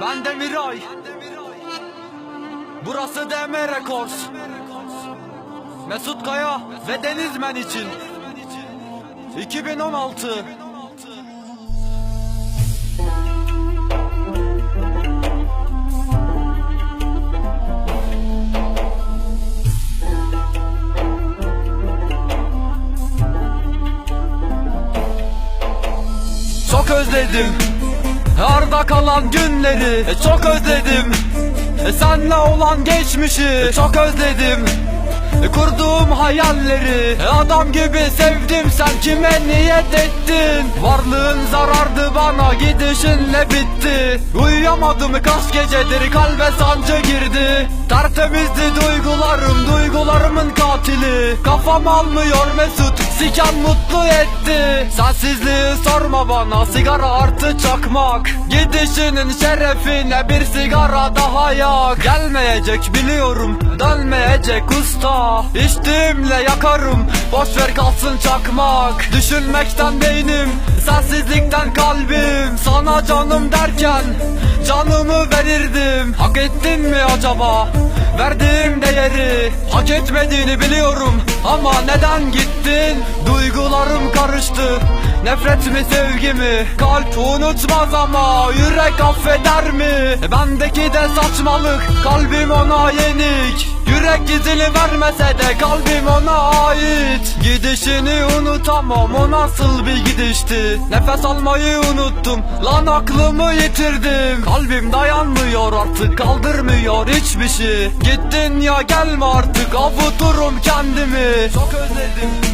Ben de Miray. Burası DM Records. Mesut Kaya ve Denizmen için. 2016 Çok özledim Arda kalan günleri e, Çok özledim. E, Senle olan geçmişi e, Çok özledim. Kurduğum hayalleri Adam gibi sevdim. Sen kime niyet ettin? Varlığın zarardı bana gidişinle bitti. Uyuyamadım kaç gecedir kalbe sancı girdi. Tertemizdi duygularım duygularımın katili. Kafam almıyor Mesut siken mutlu etti. Sensizliği sorma bana sigara artı çakmak. Gidişinin şerefine bir sigara daha yak. Gelmeyecek biliyorum dönmeyecek usta. İçtiğimle yakarım boş ver kalsın çakmak. Düşünmekten beynim sensizlikten kalbim. Sana canım derken canımı verirdim. Hak ettin mi acaba? Verdiğim değeri Hak etmediğini biliyorum ama neden gittin? Duygularım karıştı. Nefret mi sevgi mi? Kalp unutmaz ama yürek affeder mi? Bendeki de saçmalık kalbim ona yenik. Yürek izini vermese de kalbim ona ait Gidişini unutamam o nasıl bir gidişti? Nefes almayı unuttum lan aklımı yitirdim. Kalbim dayanmıyor artık kaldırmıyor hiçbir şey. Gittin ya gelme artık avuturum kendimi. Çok özledim